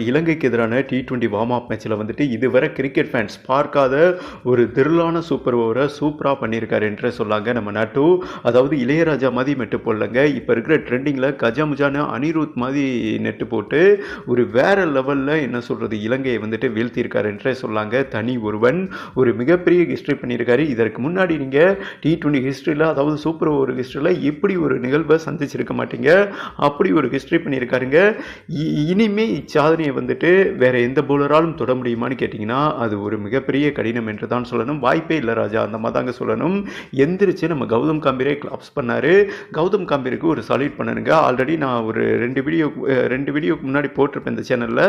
இலங்கைக்கு எதிரான T twenty warm up மேட்ச்சில் வந்துட்டு இதுவரை கிரிக்கெட் ஃபேன்ஸ் பார்க்காத ஒரு திருளான சூப்பர் ஓவரை சூப்பராக பண்ணியிருக்காரு என்று சொல்லாங்க நம்ம நட்டு. அதாவது இளையராஜா மாதிரி மெட்டு போடலங்க. இப்போ இருக்கிற ட்ரெண்டிங்கில் கஜாமுஜான அனிருத் மாதிரி நெட்டு போட்டு ஒரு வேற லெவலில் என்ன சொல்கிறது இலங்கையை வந்துட்டு வீழ்த்தியிருக்காரு என்றே சொல்லாங்க. தனி ஒருவன் ஒரு மிகப்பெரிய ஹிஸ்ட்ரி பண்ணியிருக்காரு. இதற்கு முன்னாடி நீங்கள் டி டுவெண்ட்டி ஹிஸ்ட்ரியில் அதாவது சூப்பர் ஓவர் ஹிஸ்ட்ரியில் இப்படி ஒரு நிகழ்வை சந்திச்சிருக்க மாட்டீங்க. அப்படி ஒரு ஹிஸ்ட்ரி பண்ணியிருக்காருங்க. இ- இனிமே இச்சாதனையை வந்துட்டு வேற எந்த பவுலராலும் தொட முடியுமான்னு கேட்டிங்கன்னா அது ஒரு மிகப்பெரிய கடினம் என்று தான் சொல்லணும். வாய்ப்பே இல்லை ராஜா அந்த மாதிரி தாங்க சொல்லணும். எந்திரிச்சு நம்ம கௌதம் காம்பீரே கிளாப்ஸ் பண்ணார். கௌதம் காம்பீருக்கு ஒரு சல்யூட் பண்ணனுங்க ஆல்ரெடி நான் ஒரு ரெண்டு வீடியோ ரெண்டு வீடியோக்கு முன்னாடி போட்டிருப்பேன் இந்த சேனலில்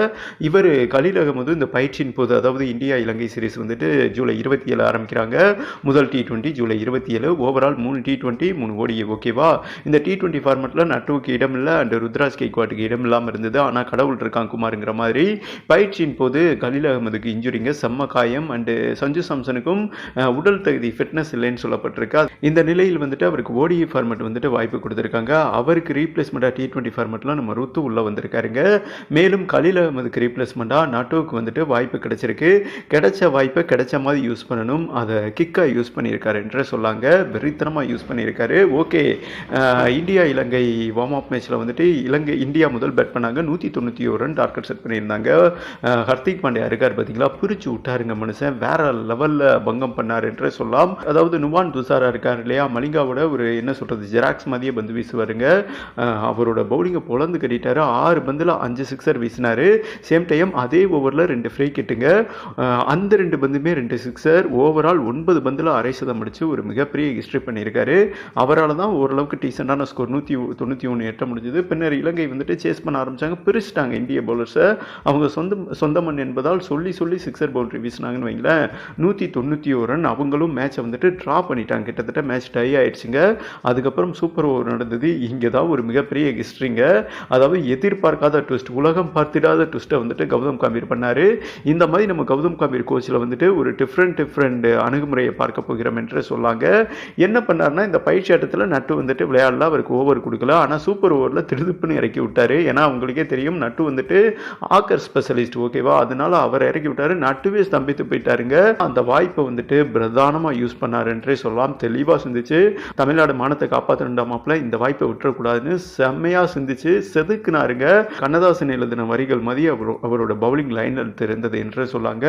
இவர் கலீல் அகமது இந்த பயிற்சியின் போது அதாவது இந்தியா இலங்கை சீரிஸ் வந்துட்டு ஜூலை இருபத்தி ஏழு ஆரம்பிக்கிறாங்க. முதல் டி டுவெண்ட்டி ஜூலை இருபத்தி ஏழு. ஓவரால் மூணு டி டுவெண்ட்டி மூணு ஓடிஏ ஓகேவா இந்த டி டுவெண்ட்டி ஃபார்மெட்டில் நட்டுவுக்கு இடம் இல்லை அண்ட் ருத்ராஜ் கேக்வாட்டுக்கு இடம் இல்லாமல் இருந்தது. ஆனால் கடவுள் இருக்கான் குமாருங்கிற மாதிரி. பயிற்சியின் போது கலீல் அகமதுக்கு இன்ஜுரிங்க செம்ம காயம் அண்டு சஞ்சு சாம்சனுக்கும் உடல் தகுதி ஃபிட்னஸ் இல்லைன்னு சொல்லப்பட்டிருக்கு. இந்த நிலையில் வந்துட்டு அவருக்கு ஓடிஏ ஃபார்மெட் வந்துட்டு வாய்ப்பு கொடுத்துருக்காங்க. அவருக்கு ரீப்ளேஸ்மெண்ட்டாக டி டுவெண்ட்டி ஃபார்மெட்டில் நம்ம ருத்து உள்ளே வந்திருக்காருங்க. மேலும் கலீல் அகமதுக்கு ரீப்ளேஸ்மெண்ட்டாக நாட்டோவுக்கு வந்துட்டு வாய்ப்பு கிடைச்சிருக்கு. கிடைச்ச வாய்ப்பை கிடைச்ச மாதிரி யூஸ் பண்ணணும். அதை கிக்காக யூஸ் பண்ணியிருக்காரு என்று சொல்லாங்க. வெறித்தனமாக யூஸ் பண்ணியிருக்காரு. Okay India Ilangai warm up மேட்ச்சில் வந்துட்டு இலங்கை இந்தியா முதல் பேட் பண்ணாங்க. நூற்றி தொண்ணூற்றி ஒரு ரன் டார்கெட் செட் பண்ணியிருந்தாங்க. ஹர்திக் பாண்டியா இருக்கார் பார்த்தீங்களா பிரிச்சு விட்டாருங்க மனுஷன். வேற லெவலில் பங்கம் பண்ணார் என்றே சொல்லலாம். அதாவது நுவான் துசாரா இருக்கார் இல்லையா? மலிங்காவோட ஒரு என்ன சொல்கிறது ஜெராக்ஸ் மாதிரியே பந்து வீசுவாருங்க. அவரோட பவுலிங்கை பொழந்து கட்டிட்டாரு. ஆறு பந்தில் அஞ்சு சிக்ஸர் வீசினாரு. சேம் டைம் அதே ஓவரில் ரெண்டு ஃப்ரீ கிட்டுங்க அந்த ரெண்டு பந்துமே ரெண்டு சிக்ஸர் ஓவரால் ஒன்பது பந்தில் அரை சதம் அடித்து ஒரு மிகப்பெரிய ஹிஸ்ட்ரி பண்ணியிருக்காரு. அவரால் தான் ஓரளவுக்கு டீசெண்டான ஸ்கோர் நூற்றி தொண்ணூற்றி ஒன்று எட்ட முடிஞ்சது. பின்னர் இலங்கை வந்துட்டு சேஸ் பண்ண ஆரம்பிச்சாங்க. பிரிச்சிட்டாங்க இந்திய பவுலர்ஸை அவங்க சொந்த சொந்த மண் என்பதால் சொல்லி சொல்லி சிக்ஸர் பவுண்டரி வீசினாங்கன்னு வைங்களேன். நூற்றி தொண்ணூற்றி ஒரு ரன் அவங்களும் மேட்சை வந்துட்டு ட்ரா பண்ணிட்டாங்க. கிட்டத்தட்ட மேட்ச் டை ஆயிடுச்சுங்க. அதுக்கப்புறம் சூப்பர் ஓவர் நடந்தது. இங்கே தான் ஒரு மிகப்பெரிய ஹிஸ்ட்ரிங்க அதாவது எதிர்பார்க்காத ட்விஸ்ட் உலகம் பார்த்திடாத ட்விஸ்ட்டை வந்துட்டு கௌதம் காம்பீர் பண்ணார். இந்த மாதிரி நம்ம கௌதம் காம்பீர் கோச்சில் வந்துட்டு ஒரு டிஃப்ரெண்ட் டிஃப்ரெண்ட் அணுகுமுறையை பார்க்க போகிறோம் என்று சொல்லாங்க. என்ன பண்ணார்னா இந்த பயிற்சி ஆட்டத்தில் நட்டு வந்துட்டு விளையாடல. அவருக்கு ஓவர் கொடுக்கல. ஆனால் சூப்பர் ஓவரில் திருதுப்புன்னு இறக்கி விட்டார். ஏன்னா அவங்களுக்கே தெரியும் நட்டு வந்துட்டு ஆக்கர் ஸ்பெஷலிஸ்ட் ஓகேவா அதனால அவர் இறக்கி விட்டாரு. நட்டுவே ஸ்தம்பித்து போயிட்டாருங்க. அந்த வாய்ப்பை வந்துட்டு பிரதானமாக யூஸ் பண்ணாருன்றே சொல்லலாம். தெளிவாக சிந்திச்சு தமிழ்நாடு மானத்தை காப்பாற்றண்டாமாப்பில் இந்த வாய்ப்பை விட்டுறக்கூடாதுன்னு செம்மையாக சிந்திச்சு செதுக்குனாருங்க. கண்ணதாசன் எழுதின வரிகள் மதி அவர் அவரோட பவுலிங் லைனில் தெரிந்தது என்று சொல்லாங்க.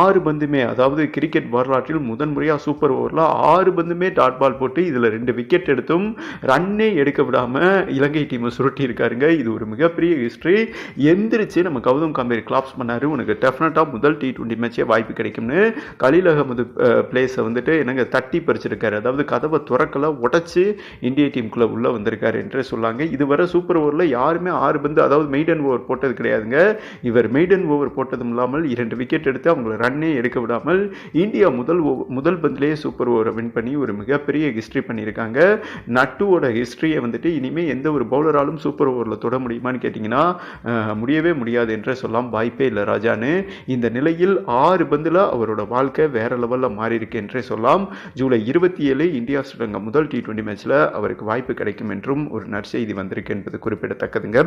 ஆறு பந்துமே அதாவது கிரிக்கெட் வரலாற்றில் முதன்முறையாக சூப்பர் ஓவரில் ஆறு பந்துமே டாட் பால் போட்டு இதில் ரெண்டு விக்கெட் எடுத்தும் ரன்னே எடுக்க விடாமல் இலங்கை டீமை சுருட்டி இருக்காருங்க இது ஒரு மிகப்பெரிய ஹிஸ்ட்ரி எந்திரிச்சு நம்ம கௌதம் காம்பீர் கிளாப்ஸ் பண்ணார். உனக்கு டெஃபினட்டாக முதல் டி டுவெண்ட்டி மேட்சே வாய்ப்பு கிடைக்கும்னு கலீல் அகமது பிளேஸை வந்துட்டு என்னங்க தட்டி பறிச்சிருக்காரு. அதாவது கதவை துறக்கலை உடச்சி இந்திய டீமுக்குள்ளே உள்ளே வந்திருக்காரு என்று சொல்லாங்க. இதுவரை சூப்பர் ஓவரில் யாருமே ஆறு பந்து அதாவது மெய்டன் ஓவர் போட்டது கிடையாதுங்க. இவர் மெய்டன் ஓவர் போட்டதும் இல்லாமல் இரண்டு விக்கெட் எடுத்து அவங்கள ரன்னே எடுக்க விடாமல் இந்தியா முதல் முதல் பந்திலேயே சூப்பர் ஓவரை வின் பண்ணி ஒரு மிகப்பெரிய ஹிஸ்ட்ரி பண்ணியிருக்காங்க. நட்டுவோட ஹிஸ்ட்ரியை வந்துட்டு இனிமேல் எந்த ஒரு பவுலராலும் சூப்பர் ஓவரில் தொட முடியுமான்னு கேட்டிங்கன்னா முடியவே முடியாது என்று சொல்லலாம் வாய்ப்பே இல்லை ராஜான்னு. இந்த நிலையில் ஆறு பந்தில் அவரோட வாழ்க்கை வேற லெவலில் மாறி இருக்கு என்றே சொல்லலாம் ஜூலை இருபத்தி ஏழு இந்தியா ஸ்ரீலங்கா முதல் டி டுவெண்ட்டி மேட்ச்சில் அவருக்கு வாய்ப்பு கிடைக்கும் என்றும் ஒரு நற்செய்தி வந்திருக்கு என்பது குறிப்பிடத்தக்கதுங்க.